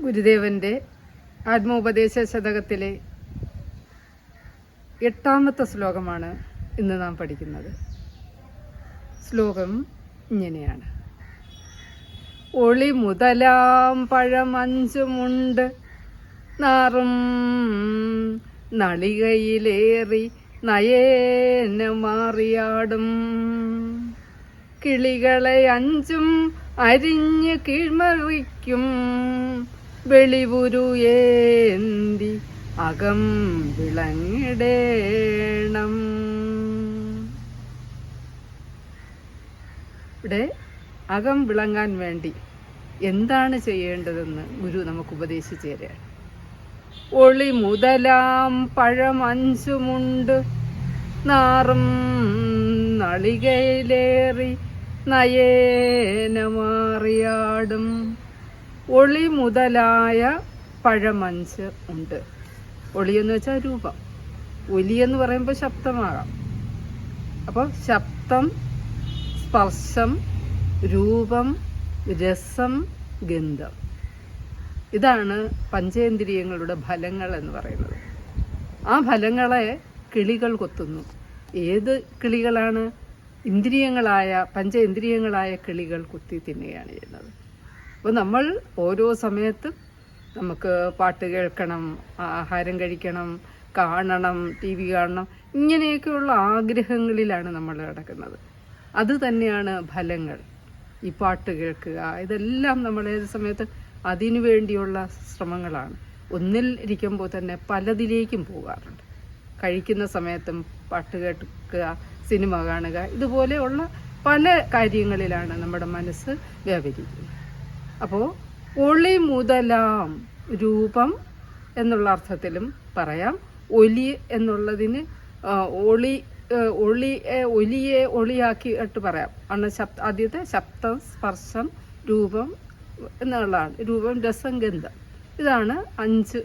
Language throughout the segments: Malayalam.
ഗുരുദേവന്റെ ആത്മോപദേശ ശതകത്തിലെ എട്ടാമത്തെ ശ്ലോകമാണ് ഇന്ന് നാം പഠിക്കുന്നത്. ശ്ലോകം ഇങ്ങനെയാണ്. ഒളി മുതലാം പഴം അഞ്ചുമുണ്ട് നാറും നളികയിലേറി നയേന മാറിയാടും. കിളികളെ അഞ്ചും അരിഞ്ഞ് കീഴ്മറിക്കും. വെളിവുരു ഏന്തി അകം വിളങ്ങിടേണം. ഇവിടെ അകം വിളങ്ങാൻ വേണ്ടി എന്താണ് ചെയ്യേണ്ടതെന്ന് ഗുരു നമുക്ക് ഉപദേശിച്ചു തരികയാണ് ഒളി മുതലാം പഴം അഞ്ചുമുണ്ട്. നാറും നളികയിലേറി നയേനമാറിയാടും. ഒളി മുതലായ പഴമഞ്ച് ഉണ്ട്. ഒളി എന്ന് വെച്ചാൽ രൂപം. ഒലി എന്ന് പറയുമ്പോൾ ശബ്ദമാകാം. അപ്പോൾ ശബ്ദം സ്പർശം രൂപം രസം ഗന്ധം. ഇതാണ് പഞ്ചേന്ദ്രിയങ്ങളുടെ ഫലങ്ങൾ എന്ന് പറയുന്നത്. ആ ഫലങ്ങളെ കിളികൾ കൊത്തുന്നു. ഏത് കിളികളാണ്? ഇന്ദ്രിയങ്ങളായ പഞ്ചേന്ദ്രിയങ്ങളായ കിളികൾ കുത്തി തിന്നുകയാണ് ചെയ്യുന്നത്. അപ്പോൾ നമ്മൾ ഓരോ സമയത്തും നമുക്ക് പാട്ട് കേൾക്കണം ആഹാരം കഴിക്കണം കാണണം ടി വി കാണണം ഇങ്ങനെയൊക്കെയുള്ള ആഗ്രഹങ്ങളിലാണ് നമ്മൾ കിടക്കുന്നത് അത് തന്നെയാണ് ഫലങ്ങൾ. ഈ പാട്ട് കേൾക്കുക ഇതെല്ലാം നമ്മൾ ഏത് സമയത്ത് അതിനു വേണ്ടിയുള്ള ശ്രമങ്ങളാണ്. ഒന്നിൽ ഇരിക്കുമ്പോൾ തന്നെ പലതിലേക്കും പോകാറുണ്ട്. കഴിക്കുന്ന സമയത്തും പാട്ട് കേൾക്കുക സിനിമ കാണുക ഇതുപോലെയുള്ള പല കാര്യങ്ങളിലാണ് നമ്മുടെ മനസ്സ് വ്യാപരിക്കുന്നത്. അപ്പോൾ ഒളി മുതലാം രൂപം എന്നുള്ള അർത്ഥത്തിലും പറയാം. ഒലി എന്നുള്ളതിന് ഒളി ഒളി ഒലിയെ ഒളിയാക്കിയിട്ട് പറയാം. ആണ് ശബ്ദ ആദ്യത്തെ ശബ്ദം സ്പർശം രൂപം എന്നുള്ളതാണ്. രൂപം രസം ഗന്ധം ഇതാണ് അഞ്ച്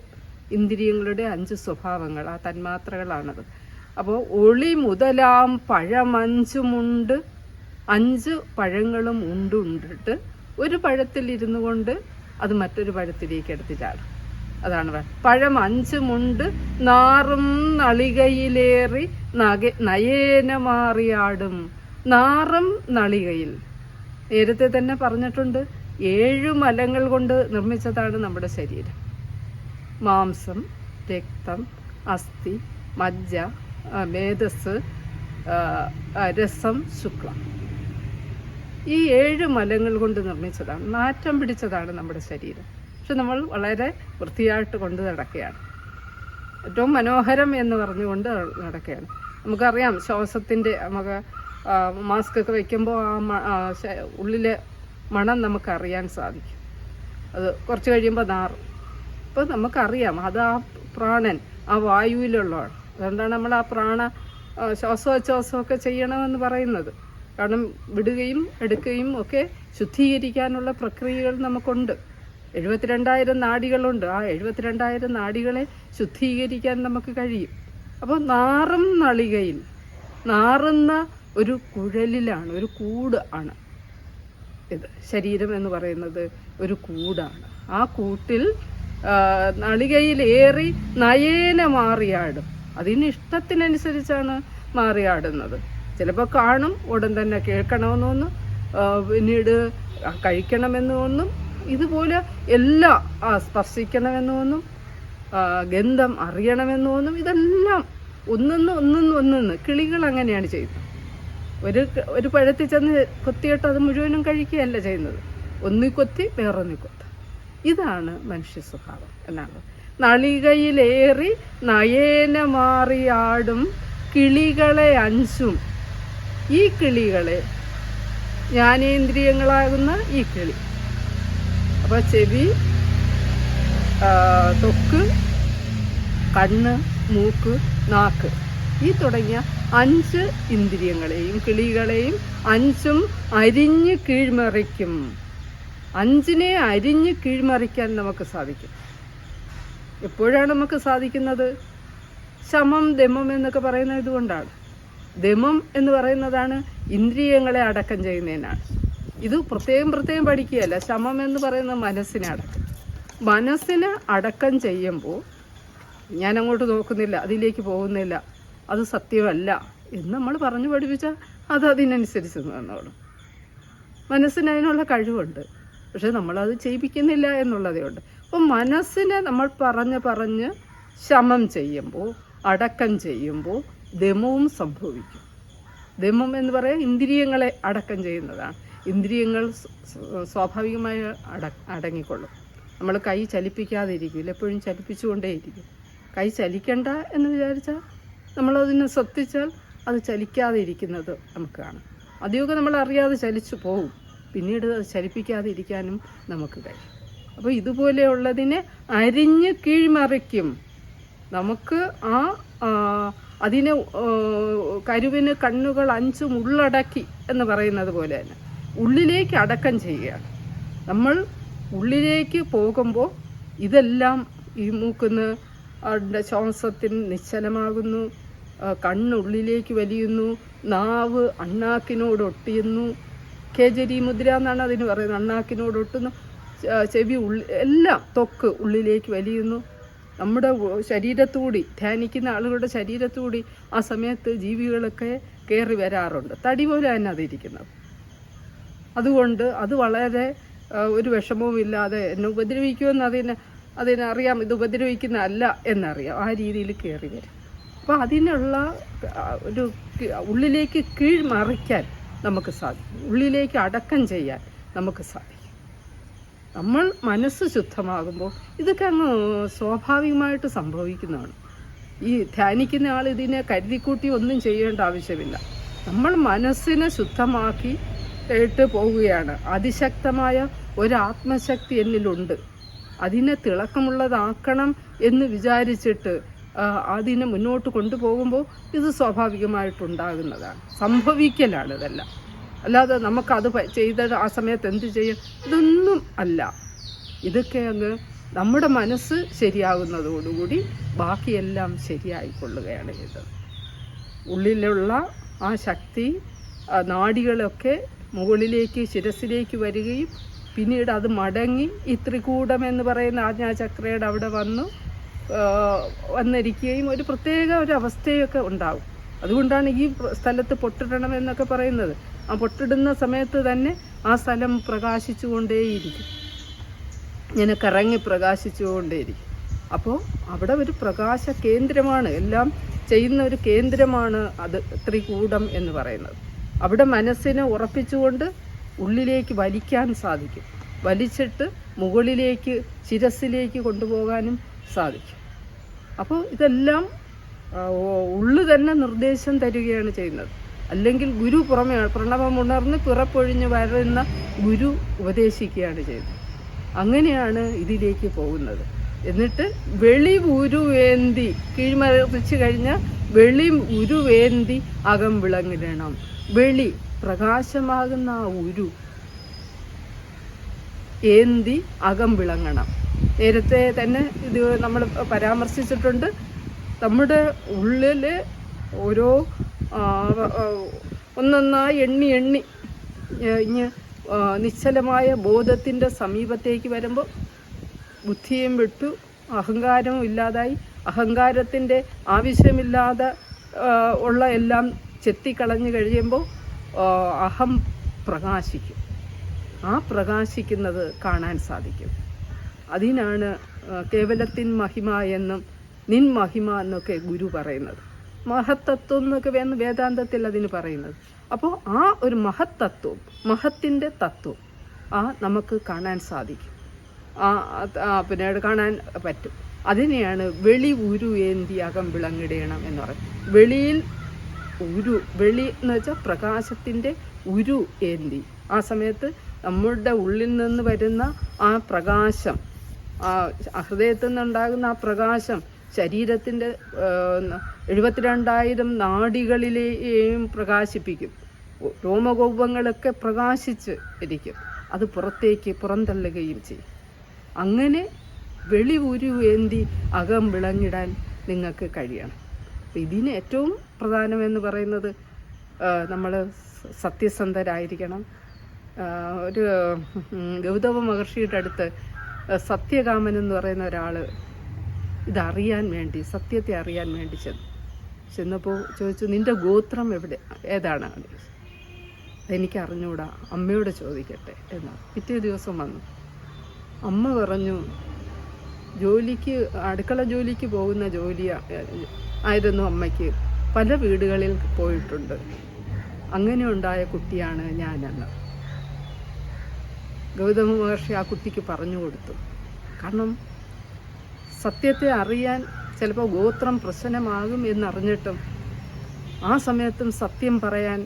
ഇന്ദ്രിയങ്ങളുടെ അഞ്ച് സ്വഭാവങ്ങൾ. ആ തന്മാത്രകളാണത്. അപ്പോൾ ഒളി മുതലാം പഴമഞ്ചുമുണ്ട് അഞ്ച് പഴങ്ങളും ഉണ്ടുണ്ടിട്ട് ഒരു പഴത്തിൽ ഇരുന്നു കൊണ്ട് അത് മറ്റൊരു പഴത്തിലേക്ക് എടുത്ത് ചാടും അതാണ് പഴം അഞ്ചുമുണ്ട് നാറും നളികയിലേറി നഗ നയേന മാറിയാടും. നാറും നളികയിൽ. നേരത്തെ തന്നെ പറഞ്ഞിട്ടുണ്ട് ഏഴു മലങ്ങൾ കൊണ്ട് നിർമ്മിച്ചതാണ് നമ്മുടെ ശരീരം. മാംസം രക്തം അസ്ഥി മജ്ജ മേധസ് രസം ശുക്ലം. ഈ ഏഴ് മലങ്ങൾ കൊണ്ട് നിർമ്മിച്ചതാണ്. നാറ്റം പിടിച്ചതാണ് നമ്മുടെ ശരീരം. പക്ഷെ നമ്മൾ വളരെ വൃത്തിയായിട്ട് കൊണ്ട് നടക്കുകയാണ്. ഏറ്റവും മനോഹരം എന്ന് പറഞ്ഞുകൊണ്ട് നടക്കുകയാണ്. നമുക്കറിയാം ശ്വാസത്തിന്റെ നമുക്ക് മാസ്ക് ഒക്കെ വയ്ക്കുമ്പോൾ ആ ഉള്ളിലെ മണം നമുക്കറിയാൻ സാധിക്കും. അത് കുറച്ച് കഴിയുമ്പോൾ നാറും. അപ്പോൾ നമുക്കറിയാം അത് ആ പ്രാണൻ ആ വായുവിലുള്ളതാണ്. അതുകൊണ്ടാണ് നമ്മൾ ആ പ്രാണ ശ്വാസോച്ഛ്വാസമൊക്കെ ചെയ്യണമെന്ന് പറയുന്നത്. കാരണം വിടുകയും എടുക്കുകയും ഒക്കെ ശുദ്ധീകരിക്കാനുള്ള പ്രക്രിയകൾ നമുക്കുണ്ട്. എഴുപത്തിരണ്ടായിരം നാടികളുണ്ട്. ആ എഴുപത്തിരണ്ടായിരം നാടികളെ ശുദ്ധീകരിക്കാൻ നമുക്ക് കഴിയും. അപ്പോൾ നാറും നളികയിൽ നാറുന്ന ഒരു കുഴലിലാണ് ഒരു കൂട് ആണ്. ഇത് ശരീരം എന്ന് പറയുന്നത് ഒരു കൂടാണ്. ആ കൂട്ടിൽ നളികയിലേറി നയേന മാറിയാടും. അതിന് ഇഷ്ടത്തിനനുസരിച്ചാണ് മാറിയാടുന്നത്. ചിലപ്പോൾ കാണും ഉടൻ തന്നെ കേൾക്കണമെന്നൊന്നും പിന്നീട് കഴിക്കണമെന്നൊന്നും ഇതുപോലെ എല്ലാം സ്പർശിക്കണമെന്നൊന്നും ഗന്ധം അറിയണമെന്നൊന്നും ഇതെല്ലാം ഒന്നൊന്ന് ഒന്നൊന്ന് ഒന്നൊന്ന് കിളികൾ അങ്ങനെയാണ് ചെയ്യുന്നത്. ഒരു ഒരു പഴത്തിൽ ചെന്ന് കൊത്തിയിട്ട് അത് മുഴുവനും കഴിക്കുകയല്ല ചെയ്യുന്നത്. ഒന്നി കൊത്തി വേറൊന്നി കൊത്ത. ഇതാണ് മനുഷ്യ സ്വഭാവം എന്നാണ്. നളികയിലേറി നയേന മാറിയാടും കിളികളെ അഞ്ചും ഈ കിളികളെ ജ്ഞാനേന്ദ്രിയങ്ങളാകുന്ന ഈ കിളി. അപ്പോൾ ചെവി തൊക്ക് കണ്ണ് മൂക്ക് നാക്ക് ഈ തുടങ്ങിയ അഞ്ച് ഇന്ദ്രിയങ്ങളെയും കിളികളെയും അഞ്ചും അരിഞ്ഞ് കീഴ്മറിക്കും. അഞ്ചിനെ അരിഞ്ഞ് കീഴ്മറിക്കാൻ നമുക്ക് സാധിക്കും. എപ്പോഴാണ് നമുക്ക് സാധിക്കുന്നത്? ശമം ദമം എന്നൊക്കെ പറയുന്നത് ഇതുകൊണ്ടാണ്. ദമം എന്ന് പറയുന്നതാണ് ഇന്ദ്രിയങ്ങളെ അടക്കം ചെയ്യുന്നതിനാണ്. ഇത് പ്രത്യേകം പ്രത്യേകം പഠിക്കുകയല്ല ശമം എന്ന് പറയുന്നത് മനസ്സിനെ അടക്കം. മനസ്സിനെ അടക്കം ചെയ്യുമ്പോൾ ഞാൻ അങ്ങോട്ട് നോക്കുന്നില്ല അതിലേക്ക് പോകുന്നില്ല അത് സത്യമല്ല എന്ന് നമ്മൾ പറഞ്ഞു പഠിപ്പിച്ചാൽ അത് അതിനനുസരിച്ച് നിന്നോളും. മനസ്സിന് അതിനുള്ള കഴിവുണ്ട് പക്ഷെ നമ്മളത് ചെയ്യിപ്പിക്കുന്നില്ല എന്നുള്ളതേ ഉണ്ട് അപ്പം മനസ്സിനെ നമ്മൾ പറഞ്ഞ് പറഞ്ഞ് ശമം ചെയ്യുമ്പോൾ അടക്കം ചെയ്യുമ്പോൾ ദമവും സംഭവിക്കും. ദമം എന്ന് പറയാൻ ഇന്ദ്രിയങ്ങളെ അടക്കം ചെയ്യുന്നതാണ്. ഇന്ദ്രിയങ്ങൾ സ്വാഭാവികമായി അട അടങ്ങിക്കൊള്ളും. നമ്മൾ കൈ ചലിപ്പിക്കാതെ ചലിപ്പിക്കാതിരിക്കില്ല എപ്പോഴും ചലിപ്പിച്ചുകൊണ്ടേയിരിക്കും. കൈ ചലിക്കണ്ട എന്ന് വിചാരിച്ചാൽ നമ്മളതിനെ ശ്രദ്ധിച്ചാൽ അത് ചലിക്കാതെ ഇരിക്കുന്നത് നമുക്ക് കാണാം. അധികമൊക്കെ നമ്മൾ അറിയാതെ ചലിച്ചു പോകും പിന്നീട് അത് ചലിപ്പിക്കാതെ ഇരിക്കാനും നമുക്ക് കഴിയും. അപ്പോൾ ഇതുപോലെയുള്ളതിനെ അരിഞ്ഞ് കീഴ്മറിക്കും. നമുക്ക് ആ, അതിനെ കരുവിന് കണ്ണുകൾ അഞ്ചും ഉള്ളടക്കി എന്ന് പറയുന്നത് പോലെ തന്നെ. ഉള്ളിലേക്ക് അടക്കം ചെയ്യുകയാണ്. നമ്മൾ ഉള്ളിലേക്ക് പോകുമ്പോൾ ഇതെല്ലാം ഈ മൂക്കുന്ന് ശ്വാസത്തിന് നിശ്ചലമാകുന്നു കണ്ണുള്ളിലേക്ക് വലിയുന്നു നാവ് അണ്ണാക്കിനോട് ഒട്ടിയുന്നു കേജരി മുദ്ര എന്നാണ് അതിന് പറയുന്നത് അണ്ണാക്കിനോട് ഒട്ടുന്നു ചെവി ഉള്ളി എല്ലാം തൊക്ക് ഉള്ളിലേക്ക് വലിയുന്നു. നമ്മുടെ ശരീരത്തൂടി ധ്യാനിക്കുന്ന ആളുകളുടെ ശരീരത്തുകൂടി ആ സമയത്ത് ജീവികളൊക്കെ കയറി വരാറുണ്ട്. തടി പോലെ തന്നെ അതിരിക്കുന്നത് അതുകൊണ്ട് അത് വളരെ ഒരു വിഷമവും ഇല്ലാതെ എന്നെ ഉപദ്രവിക്കുമെന്ന് അതിന് അതിനറിയാം. ഇത് ഉപദ്രവിക്കുന്നതല്ല എന്നറിയാം. ആ രീതിയിൽ കയറി വരും. അപ്പോൾ അതിനുള്ള ഒരു ഉള്ളിലേക്ക് കീഴ്മറിക്കാൻ നമുക്ക് സാധിക്കും. ഉള്ളിലേക്ക് അടക്കം ചെയ്യാൻ നമുക്ക് സാധിക്കും. നമ്മൾ മനസ്സ് ശുദ്ധമാകുമ്പോൾ ഇതൊക്കെ അങ്ങ് സ്വാഭാവികമായിട്ട് സംഭവിക്കുന്നതാണ്. ഈ ധ്യാനിക്കുന്ന ആൾ ഇതിനെ കരുതിക്കൂട്ടി ഒന്നും ചെയ്യേണ്ട ആവശ്യമില്ല. നമ്മൾ മനസ്സിനെ ശുദ്ധമാക്കി ഇട്ട് പോവുകയാണ്. അതിശക്തമായ ഒരാത്മശക്തി എന്നിലുണ്ട്. അതിനെ തിളക്കമുള്ളതാക്കണം എന്ന് വിചാരിച്ചിട്ട് അതിനെ മുന്നോട്ട് കൊണ്ടുപോകുമ്പോൾ ഇത് സ്വാഭാവികമായിട്ടുണ്ടാകുന്നതാണ്. സംഭവിക്കലാണ് ഇതെല്ലാം. അല്ലാതെ നമുക്കത് ചെയ്ത ആ സമയത്ത് എന്ത് ചെയ്യും? ഇതൊന്നും അല്ല. ഇതൊക്കെ അങ്ങ് നമ്മുടെ മനസ്സ് ശരിയാകുന്നതോടുകൂടി ബാക്കിയെല്ലാം ശരിയായിക്കൊള്ളുകയാണ് ചെയ്തത് ഉള്ളിലുള്ള ആ ശക്തി നാടികളൊക്കെ മുകളിലേക്ക് ശിരസിലേക്ക് വരികയും പിന്നീട് അത് മടങ്ങി ഈ ത്രികൂടം എന്ന് പറയുന്ന ആജ്ഞാചക്രയുടെ അവിടെ വന്നു വന്നിരിക്കുകയും ഒരു പ്രത്യേക ഒരു അവസ്ഥയൊക്കെ ഉണ്ടാവും. അതുകൊണ്ടാണ് ഈ സ്ഥലത്ത് പൊട്ടിടണം എന്നൊക്കെ പറയുന്നത്. ആ പൊട്ടിടുന്ന സമയത്ത് തന്നെ ആ സ്ഥലം പ്രകാശിച്ചുകൊണ്ടേയിരിക്കും. ഇങ്ങനെ കറങ്ങി പ്രകാശിച്ചുകൊണ്ടേയിരിക്കും. അപ്പോൾ അവിടെ ഒരു പ്രകാശ കേന്ദ്രമാണ്. എല്ലാം ചെയ്യുന്ന ഒരു കേന്ദ്രമാണ് അത് ത്രികൂടം എന്ന് പറയുന്നത്. അവിടെ മനസ്സിനെ ഉറപ്പിച്ചുകൊണ്ട് ഉള്ളിലേക്ക് വലിക്കാൻ സാധിക്കും. വലിച്ചിട്ട് മുകളിലേക്ക് ശിരസിലേക്ക് കൊണ്ടുപോകാനും സാധിക്കും. അപ്പോൾ ഇതെല്ലാം ഉള്ളു തന്നെ നിർദ്ദേശം തരികയാണ് ചെയ്യുന്നത്. അല്ലെങ്കിൽ ഗുരു പുറമെ പ്രണവം ഉണർന്ന് പിറപ്പൊഴിഞ്ഞ് വരുന്ന ഗുരു ഉപദേശിക്കുകയാണ് ചെയ്തത്. അങ്ങനെയാണ് ഇതിലേക്ക് പോകുന്നത്. എന്നിട്ട് വെളി ഉരുവേന്തി കീഴ്മറിച്ച് കഴിഞ്ഞാൽ വെളി ഉരുവേന്തി അകം വിളങ്ങിടണം വെളി പ്രകാശമാകുന്ന ആ ഉരു ഏന്തി അകം വിളങ്ങണം. നേരത്തെ തന്നെ ഇത് നമ്മൾ പരാമർശിച്ചിട്ടുണ്ട്. നമ്മുടെ ഉള്ളിൽ ഓരോ ഒന്നൊന്നായി എണ്ണി എണ്ണി. ഇഞ്ഞ് നിശ്ചലമായ ബോധത്തിന്റെ സമീപത്തേക്ക് വരുമ്പോൾ ബുദ്ധിയും വിട്ടു അഹങ്കാരവും ഇല്ലാതായി. അഹങ്കാരത്തിന്റെ ആവശ്യമില്ലാതെ ഉള്ള എല്ലാം ചെത്തിക്കളഞ്ഞു കഴിയുമ്പോൾ അഹം പ്രകാശിക്കും. ആ പ്രകാശിക്കുന്നത് കാണാൻ സാധിക്കും. അതിനാണ് കേവലത്തിൻ മഹിമ എന്നും നിൻ മഹിമ എന്നൊക്കെ ഗുരു പറയുന്നത്. മഹത്തത്വം എന്നൊക്കെ വേണം വേദാന്തത്തിൽ അതിന് പറയുന്നത്. അപ്പോൾ ആ ഒരു മഹത്തത്വം മഹത്തിന്റെ തത്വം ആ നമുക്ക് കാണാൻ സാധിക്കും. ആ പിന്നെ കാണാൻ പറ്റും. അതിനെയാണ് വെളി ഉരു ഏന്തി അകം വിളങ്ങിടേണം എന്ന് പറയും വെളിയിൽ ഉരു വെളി എന്ന് വെച്ചാൽ പ്രകാശത്തിന്റെ ഉരു ഏന്തി. ആ സമയത്ത് നമ്മുടെ ഉള്ളിൽ നിന്ന് വരുന്ന ആ പ്രകാശം ആ ഹൃദയത്തിൽ നിന്നുണ്ടാകുന്ന ആ പ്രകാശം ശരീരത്തിന്റെ എഴുപത്തിരണ്ടായിരം നാടികളിലെയും പ്രകാശിപ്പിക്കും. രോമകോപങ്ങളൊക്കെ പ്രകാശിച്ച് ഇരിക്കും. അത് പുറത്തേക്ക് പുറന്തള്ളുകയും ചെയ്യും. അങ്ങനെ വെളി ഉരുവേന്തി അകം വിളങ്ങിടാൻ നിങ്ങൾക്ക് കഴിയണം. ഇതിന് ഏറ്റവും പ്രധാനമെന്ന് പറയുന്നത് നമ്മൾ സത്യസന്ധരായിരിക്കണം. ഒരു ഗൗതമ മഹർഷിയുടെ അടുത്ത് സത്യകാമൻ എന്ന് പറയുന്ന ഒരാൾ ഇതറിയാൻ വേണ്ടി സത്യത്തെ അറിയാൻ വേണ്ടി ചെന്നു ചെന്നപ്പോൾ ചോദിച്ചു നിന്റെ ഗോത്രം എവിടെ? ഏതാണ്? എനിക്ക് അറിഞ്ഞൂടാ അമ്മയോട് ചോദിക്കട്ടെ എന്ന്. പിറ്റേ ദിവസം വന്നു. അമ്മ പറഞ്ഞു ജോലിക്ക് അടുക്കള ജോലിക്ക് പോകുന്ന ജോലി ആയിരുന്നു അമ്മയ്ക്ക്. പല വീടുകളിൽ പോയിട്ടുണ്ട്. അങ്ങനെ ഉണ്ടായ കുട്ടിയാണ് ഞാനെന്ന്. ഗൗതമ മഹർഷി ആ കുട്ടിക്ക് പറഞ്ഞു കൊടുത്തു. കാരണം സത്യത്തെ അറിയാൻ ചിലപ്പോൾ ഗോത്രം പ്രശ്നമാകും എന്നറിഞ്ഞിട്ടും ആ സമയത്തും സത്യം പറയാൻ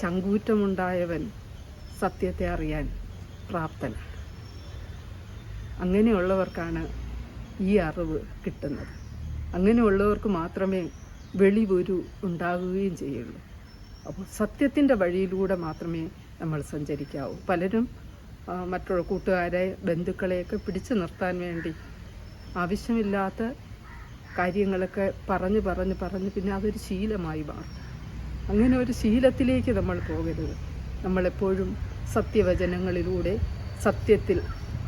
ചങ്കൂറ്റമുണ്ടായവൻ സത്യത്തെ അറിയാൻ പ്രാപ്തനാണ്. അങ്ങനെയുള്ളവർക്കാണ് ഈ അറിവ് കിട്ടുന്നത്. അങ്ങനെയുള്ളവർക്ക് മാത്രമേ വെളിവൊരു ഉണ്ടാകുകയും ചെയ്യുള്ളൂ. അപ്പോൾ സത്യത്തിന്റെ വഴിയിലൂടെ മാത്രമേ നമ്മൾ സഞ്ചരിക്കാവൂ. പലരും മറ്റുള്ള കൂട്ടുകാരെ ബന്ധുക്കളെയൊക്കെ പിടിച്ചു നിർത്താൻ വേണ്ടി ആവശ്യമില്ലാത്ത കാര്യങ്ങളൊക്കെ പറഞ്ഞ് പറഞ്ഞ് പറഞ്ഞ് പിന്നെ അതൊരു ശീലമായി മാറും. അങ്ങനെ ഒരു ശീലത്തിലേക്ക് നമ്മൾ പോകരുത്. നമ്മളെപ്പോഴും സത്യവചനങ്ങളിലൂടെ സത്യത്തിൽ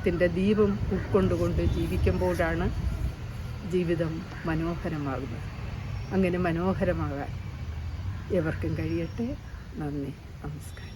ത്തിന്റെ ദീപം ഉൾക്കൊണ്ടുകൊണ്ട് ജീവിക്കുമ്പോഴാണ് ജീവിതം മനോഹരമാകുന്നത്. അങ്ങനെ മനോഹരമാകാൻ എവർക്കും കഴിയട്ടെ. നന്ദി. നമസ്കാരം.